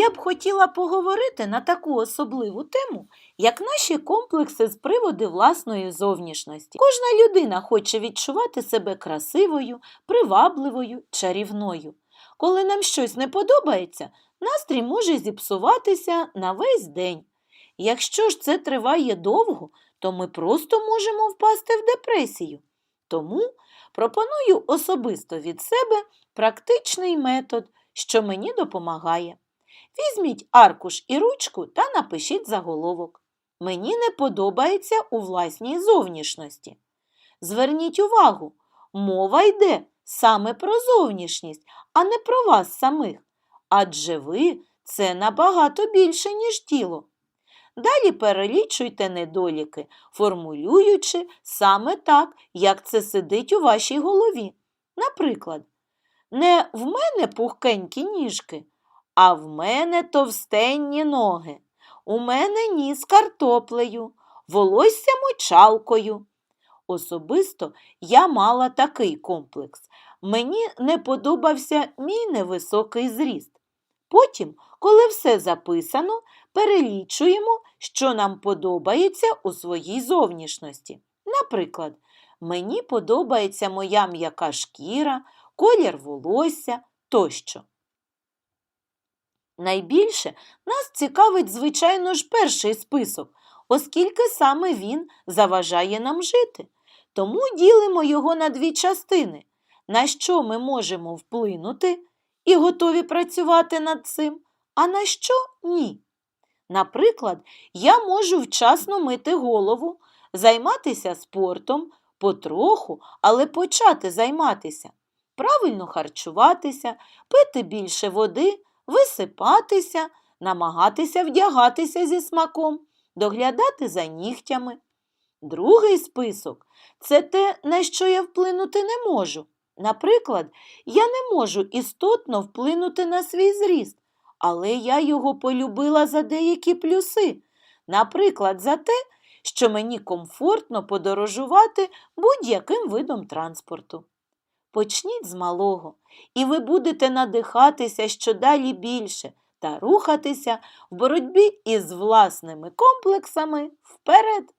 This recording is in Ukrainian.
Я б хотіла поговорити на таку особливу тему, як наші комплекси з приводу власної зовнішності. Кожна людина хоче відчувати себе красивою, привабливою, чарівною. Коли нам щось не подобається, настрій може зіпсуватися на весь день. Якщо ж це триває довго, то ми просто можемо впасти в депресію. Тому пропоную особисто від себе практичний метод, що мені допомагає. Візьміть аркуш і ручку та напишіть заголовок. Мені не подобається у власній зовнішності. Зверніть увагу, мова йде саме про зовнішність, а не про вас самих. Адже ви це набагато більше, ніж тіло. Далі перелічуйте недоліки, формулюючи саме так, як це сидить у вашій голові. Наприклад, не в мене пухкенькі ніжки, а в мене товстенні ноги. У мене ніс картоплею, волосся мочалкою. Особисто я мала такий комплекс. Мені не подобався мій невисокий зріст. Потім, коли все записано, перелічуємо, що нам подобається у своїй зовнішності. Наприклад, мені подобається моя м'яка шкіра, колір волосся тощо. Найбільше нас цікавить, звичайно ж, перший список, оскільки саме він заважає нам жити. Тому ділимо його на дві частини, на що ми можемо вплинути і готові працювати над цим, а на що ні. Наприклад, я можу вчасно мити голову, займатися спортом, потроху, але почати займатися, правильно харчуватися, пити більше води, висипатися, намагатися вдягатися зі смаком, доглядати за нігтями. Другий список це те, на що я вплинути не можу. Наприклад, я не можу істотно вплинути на свій зріст, але я його полюбила за деякі плюси. Наприклад, за те, що мені комфортно подорожувати будь-яким видом транспорту. Почніть з малого, і ви будете надихатися щодалі більше та рухатися в боротьбі із власними комплексами вперед.